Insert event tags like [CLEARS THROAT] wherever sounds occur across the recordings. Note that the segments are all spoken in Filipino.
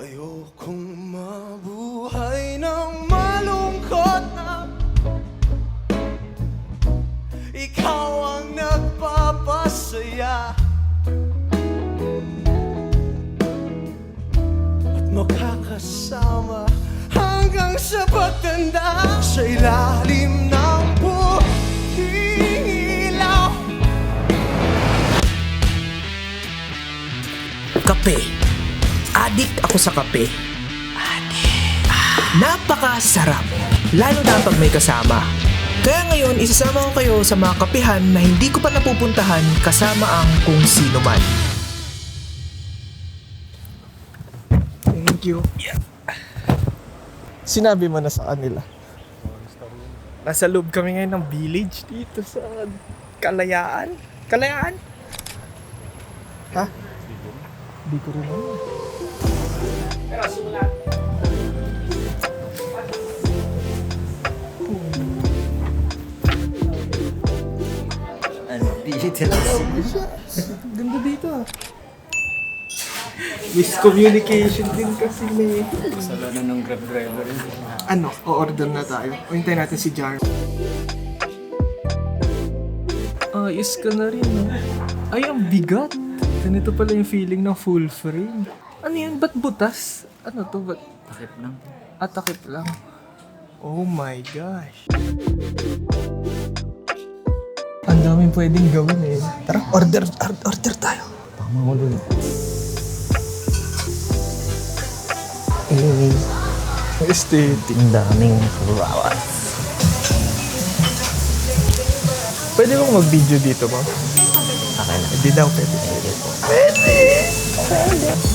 Ayokong mabuhay ng malungkot na Ikaw ang nagpapasaya At makakasama hanggang sa pagtanda Sa ilalim ng ilaw Kape. Adik ako sa kape. Adik. Napakasarap. Lalo na pag may kasama. Kaya ngayon, isasama ko kayo sa mga kapihan na hindi ko pa napupuntahan kasama ang kung sino man. Thank you. Sinabi mo na sa kanila. Nasa loob kami ngayon ng village dito sa Kalayaan. Kalayaan? Ha? Di ko rin alam. Ganda dito ah. [LAUGHS] Miscommunication din kasi may... Sala na ng grab driver yun. Ano, o-order na tayo. O hintayin natin si Jar. Ayos ka na rin, no? Ay, ang bigat. Ganito pala yung feeling ng full frame. Ano yan? Ba't butas? Ano to? Ba't Takip lang. at takip lang? Oh my gosh. Ang daming pwedeng gawin eh. Tara, order, or- order tayo. Baka magulo yun. Eh, aesthetic. Ang daming flowers. Pwede bang mag-video dito, ma'am? Okay na. Hindi daw pwede. Po.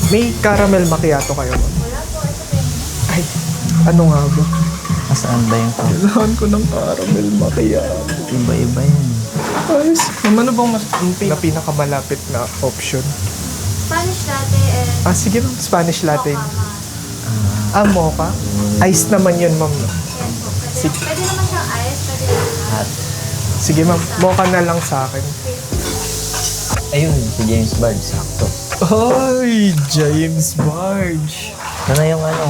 May caramel macchiato kayo, ma'am? Ay, ano nga ba? Nasaan ba yung phone? Kailangan ko ng caramel macchiato. Iba-iba yan. Ayos. Ano bang mas, na pinakamalapit na option? Spanish latte and Ah, sige ma'am. Spanish latte. mocha. Ah, mocha? Ice naman yun, ma'am. no? Pwede, pwede naman siyang ice, pwede naman At, Sige ma'am, mocha na lang sa akin. ayun, si James Bard, sakto. Ay, James Barge. Ito na yung ano.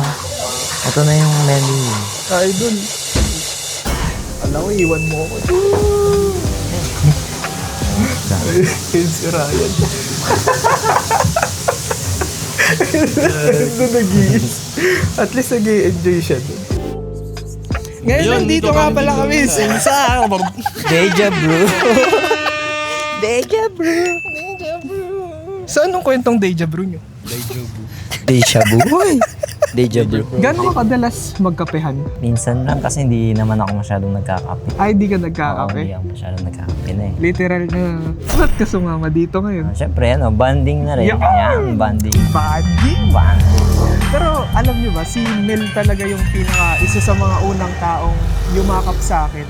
Ito na yung menu. Idol. Alam ko, iwan mo ako. Yun si Ryan. Doon nag At least nag enjoy siya doon. Ngayon, nandito nga pala kami sa... [LAUGHS] Deja bro. Deja Brew. Deja. So, anong kwentong Deja Brew nyo? Deja vu. Deja bro. Gano'n ka kadalas magkapehan? Minsan lang kasi hindi naman ako masyadong nagkakape. Ay, di ka Oo, nagkakape? hindi ako masyadong nagkakape na eh. Literal na, ba't ka sumama dito ngayon? Ah, Siyempre, ano, banding na rin. Yan! Yan, banding. Banding! Banding. Pero alam niyo ba, si Mel talaga yung pinaka, isa sa mga unang taong yumakap sa akin.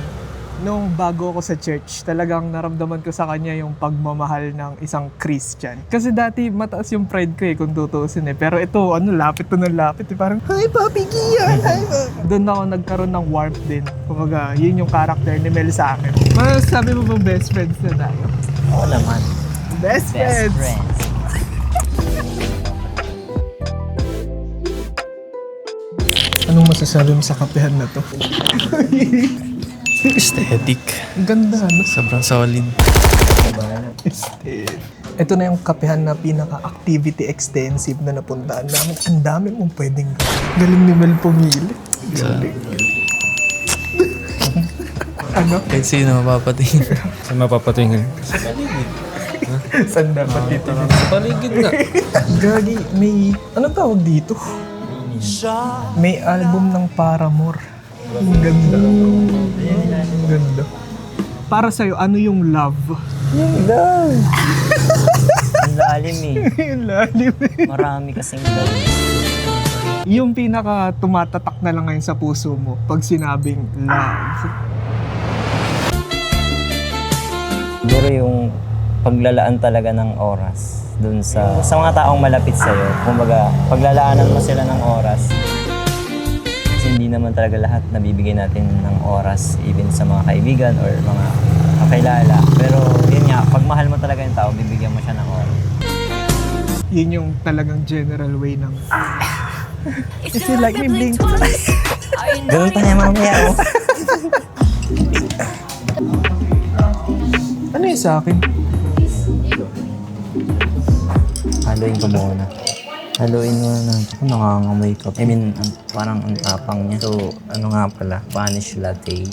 Nung bago ako sa church, talagang naramdaman ko sa kanya yung pagmamahal ng isang Christian. Kasi dati mataas yung pride ko eh kung tutuusin eh. Pero ito, ano, lapit to ng lapit eh. Parang, Hi, Papi Gian! Hi, Papi." Doon ako nagkaroon ng warmth din. Kumbaga, yun yung character ni Mel sa akin. Mas sabi mo bang best friends na tayo? Oo naman. Best, Best friends! friends. Anong masasabi mo sa kapehan na to? [LAUGHS] Aesthetic. Ang ganda, ano? Sobrang solid. Aesthetic. Ito na yung kapehan na pinaka-activity extensive na napuntaan namin. Ang dami mong pwedeng gawin. Galing ni Mel pumili. Galing. ano? Kahit sino mapapatingin. Saan mapapatingin? Saan dapat dito? Sa paligid nga. Gagi, may... Anong tawag dito? May album ng Paramore. Ang ganda. Ang ganda. Para sa'yo, ano yung love? Yung love. Ang lalim eh. [LAUGHS] yung lalim. Marami kasing lalim. yung pinaka tumatatak na lang ngayon sa puso mo pag sinabing love. Siguro yung paglalaan talaga ng oras dun sa sa mga taong malapit sa iyo. Kumbaga, paglalaanan mo sila ng oras. Hindi naman talaga lahat nabibigay natin ng oras even sa mga kaibigan or mga kakilala. Pero yun nga, pag mahal mo talaga yung tao, bibigyan mo siya ng oras. Yun yung talagang general way ng If you like me, blink. Ganun tayo mamaya, oh. Ano yung sa akin? Haluin ko muna. Haluin mo na. Ako nangangamoy ka. I mean, ang- parang ang tapang niya. So, ano nga pala? Spanish latte.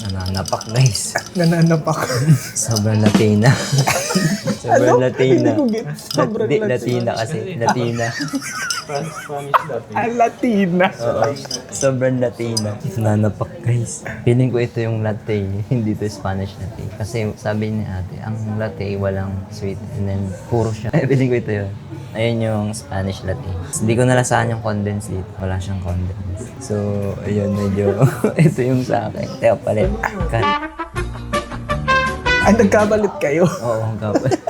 Nananapak guys. Nananapak. [LAUGHS] Sobrang Latina. [LAUGHS] Sobrang Latina. Hindi ko get. Sobrang Latina. Latina kasi. Latina. Ah, Latina. Oo. Sobrang Latina. Nanapak guys. Feeling ko ito yung latte. Hindi to Spanish latte. Kasi sabi ni ate, ang latte walang sweet. And then puro siya. [LAUGHS] Feeling ko ito yun. Ayun yung Spanish latte. Hindi ko nalasahan yung condense dito. Wala siyang condense. So, ayun medyo. [LAUGHS] ito yung sa akin. Teka palit. Ay, nagkabalit kayo. Oo, ang kapal.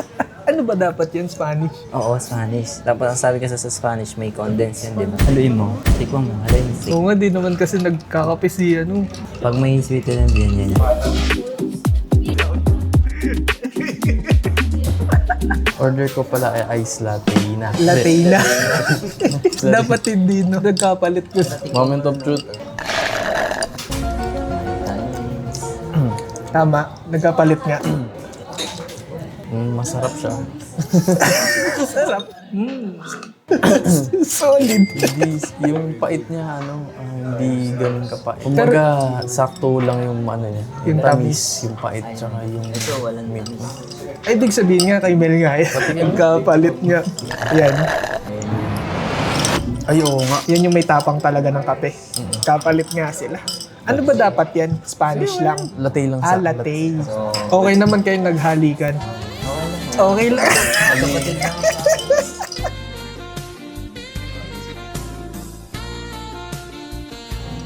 Ano ba dapat yun, Spanish? Oo, Spanish. Tapos ang sabi kasi sa Spanish, may condense yun, di ba? Haluin mo. Tikman mo. Haluin mo. Oo nga, di naman kasi nagkakape si ano. Pag may sweet yan, yan, yan. Order ko pala ay ice latte na. Latina. [LAUGHS] dapat hindi, no? Nagkapalit ko. Moment of truth. Tama, nagkapalit nga. [CLEARS THROAT] Mm, masarap siya. [LAUGHS] Sarap. Mm. [COUGHS] Solid. Hindi, yung pait niya, ano, ah, hindi ganun kapait. Kumbaga, sakto lang yung ano niya. Yung tamis, yung pait, tsaka yung Ito, walang milk. Ay, ibig sabihin nga kay Mel nga, eh. [LAUGHS] nagkapalit nga. Yan. Ay, oo nga. Yan yung may tapang talaga ng kape. Kapalit nga sila. Ano ba dapat yan? Spanish lang. Latte lang Ah, sa latte. Okay naman kayong naghalikan. Okay lang. [LAUGHS]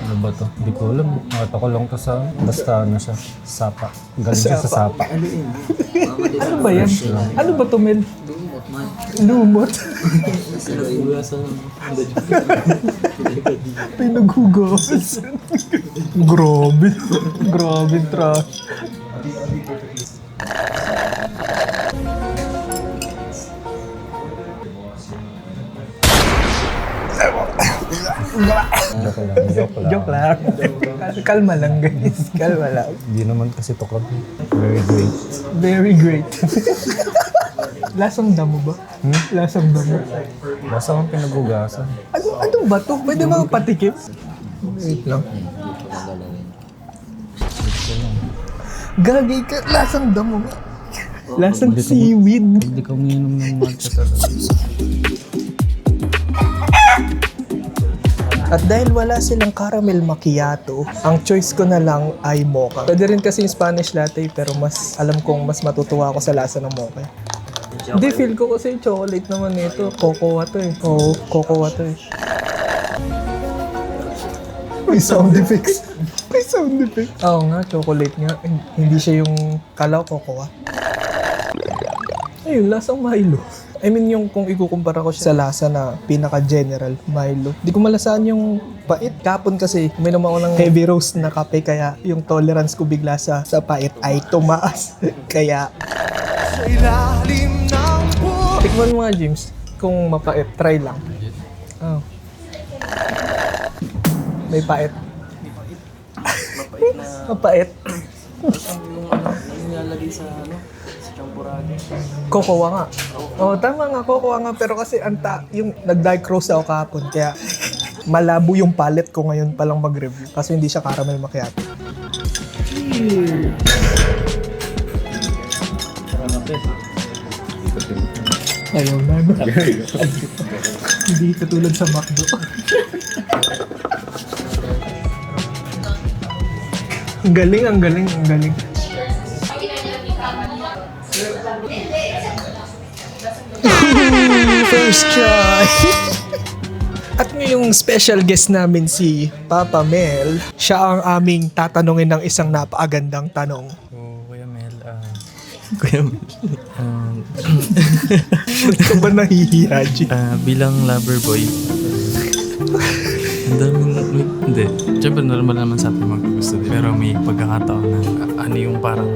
Ano ba to? Hindi ko alam. Nakita ko lang to sa, basta ano siya, sapa. Galing siya sa sapa. Ano ba yan? Ano ba to, Mel? Lumot. [LAUGHS] Pinaghugas. Grabe. Grabe trash. Joke lang, joke lang. [LAUGHS] Joke lang. Kalma lang, guys. Kalma lang. Hindi naman kasi to kami. Very great. Very great. Lasang damo ba? Hmm? Lasang damo. Basta kang pinagugasan. Ano, ano ba to? Pwede ba patikim? Wait lang. Gagay ka, lasang damo nga. Lasang seaweed. Hindi ka umiinom ng matcha talaga. At dahil wala silang caramel macchiato, ang choice ko na lang ay mocha. Pwede rin kasi yung Spanish latte pero mas alam kong mas matutuwa ako sa lasa ng mocha. Hindi, feel ko kasi chocolate naman ito. Cocoa to eh. Oo, cocoa to eh. May sound effects. May sound effects. Oo nga, chocolate nga. Hin- Hindi siya yung kalaw cocoa. Ayun, lasang Milo. I mean, yung kung ikukumpara ko siya sa lasa na pinaka-general, Milo. Di ko malasahan yung pait. Kapon kasi, uminom ako ng heavy roast na kape, kaya yung tolerance ko bigla sa, sa pait ay tumaas. [LAUGHS] kaya, Sa ilalim ng buhay tikman mo nga, James. Kung mapait, try lang. Oh. May pait. Mapait. [LAUGHS] Kokowa nga. Oo, oh, tama nga, kokowa nga. Pero kasi anta, yung nag-dark roast ako kahapon. Kaya malabo yung palette ko ngayon palang mag-review. Kasi hindi siya caramel macchiato. Ayaw na. no? hindi katulad sa McDo. [LAUGHS] ang galing, ang galing, ang galing. [LAUGHS] First try! At ngayong special guest namin si Papa Mel, siya ang aming tatanungin ng isang napakagandang tanong. Oo, Kuya Mel. ah, Kuya, um, Ba't ka ba nahihiya, G? ah, bilang lover boy, ang daming, hindi. Siyempre, normal naman sa atin magkagusto din. Pero may pagkakataon na, ano yung parang,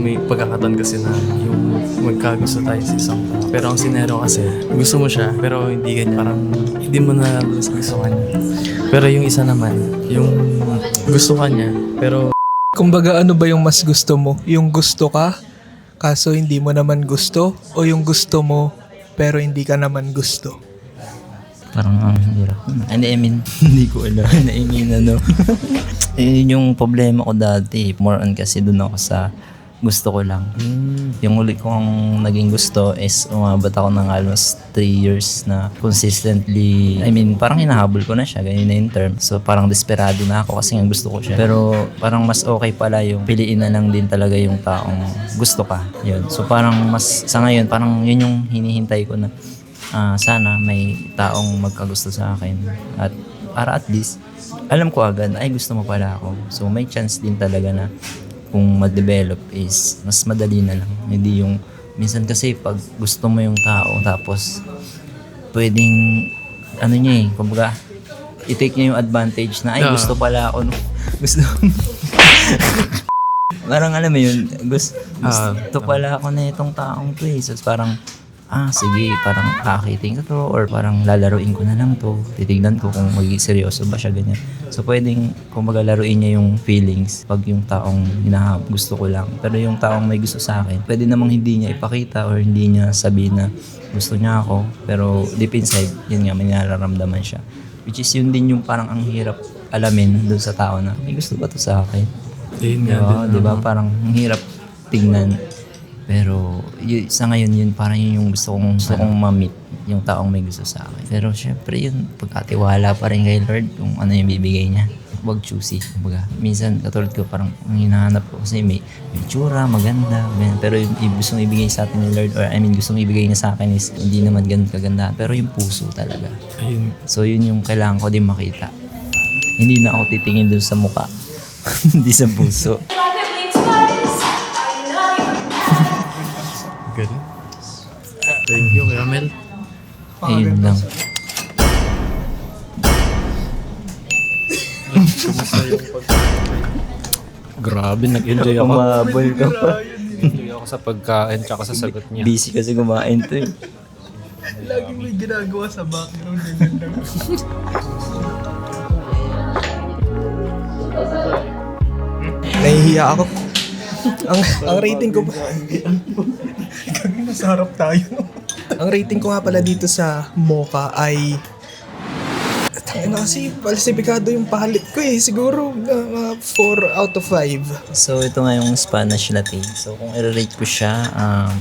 may pagkakataon kasi na yung magkagusto tayo sa isang tao. Pero ang sinero kasi, gusto mo siya, pero hindi ganyan. Parang hindi mo na gusto kanya. Pero yung isa naman, yung gusto kanya, pero Kumbaga ano ba yung mas gusto mo? Yung gusto ka, kaso hindi mo naman gusto? O yung gusto mo, pero hindi ka naman gusto? Parang ang hirap. Hindi, I mean, [LAUGHS] hindi ko alam. I mean, ano. [LAUGHS] Yun yung problema ko dati. More on kasi dun ako sa gusto ko lang. Yung uli kong naging gusto is umabot ako ng almost 3 years na consistently, I mean, parang hinahabol ko na siya, ganyan na yung term. So parang desperado na ako kasi nga gusto ko siya. Pero parang mas okay pala yung piliin na lang din talaga yung taong gusto ka. Yun. So parang mas, sa ngayon, parang yun yung hinihintay ko na ah, sana may taong magkagusto sa akin. At para at least, alam ko agad, ay gusto mo pala ako. So may chance din talaga na kung ma-develop is mas madali na lang. Hindi yung, minsan kasi pag gusto mo yung tao tapos pwedeng, ano niya eh, kumbaga, i-take niya yung advantage na, ay Ah. gusto pala ako. no." [LAUGHS] gusto, [LAUGHS] parang alam mo yun, gusto, Ah, gusto pala ako na itong taong to eh. So parang, ah sige, parang akiting ko to or parang lalaruin ko na lang to. Titignan ko kung magiging seryoso ba siya ganyan. So pwedeng, kumbaga laruin niya yung feelings pag yung taong hinahap, gusto ko lang. Pero yung taong may gusto sa akin, pwede namang hindi niya ipakita or hindi niya sabihin na gusto niya ako. Pero deep inside, yun nga, may nararamdaman siya. Which is yun din yung parang ang hirap alamin dun sa tao na may gusto ba to sa akin? yun nga Oo, din. di ba? Parang ang hirap tingnan. Pero y- sa ngayon yun, parang yun yung gusto kong, gusto kong ma-meet yung taong may gusto sa akin. Pero syempre yun, pagkatiwala pa rin kay Lord kung ano yung bibigay niya. Huwag choosy. Kumbaga, minsan katulad ko parang ang hinahanap ko kasi may, may tsura, maganda, ganyan. Pero yung yung gustong ibigay sa atin ni Lord or I mean gustong ibigay niya sa akin is hindi naman ganun kaganda. Pero yung puso talaga. Ayun. So yun yung kailangan ko din makita. Hindi na ako titingin dun sa muka. [LAUGHS] hindi sa puso. Ayun lang. [LAUGHS] Grabe, nag-enjoy ako. Umabol ka pa. Nag-enjoy ako sa pagkain tsaka sa sagot niya. Busy kasi kumain to eh. Lagi may ginagawa sa background. Nahihiya ako. ang, ang rating ko Gagi, nasa harap tayo. Ang rating ko nga pala dito sa Mocha ay Tangin na kasi, falsifikado yung pahalit ko eh. Siguro, 4 out of 5. So ito nga yung Spanish latte. So kung i-rate ko siya, um,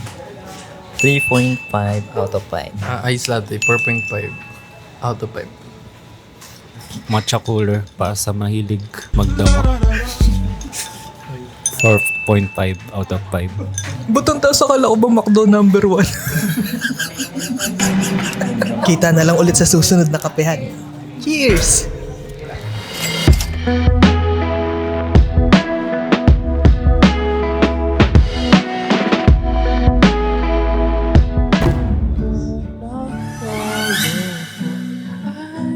3.5 out of 5. Ah, ice latte, 4.5 out of 5. Matcha cooler para sa mahilig magdamo. 4.5 out of 5. Butong taas akala ko ba McDo number 1? Kita na lang ulit sa susunod na kapehan. Cheers!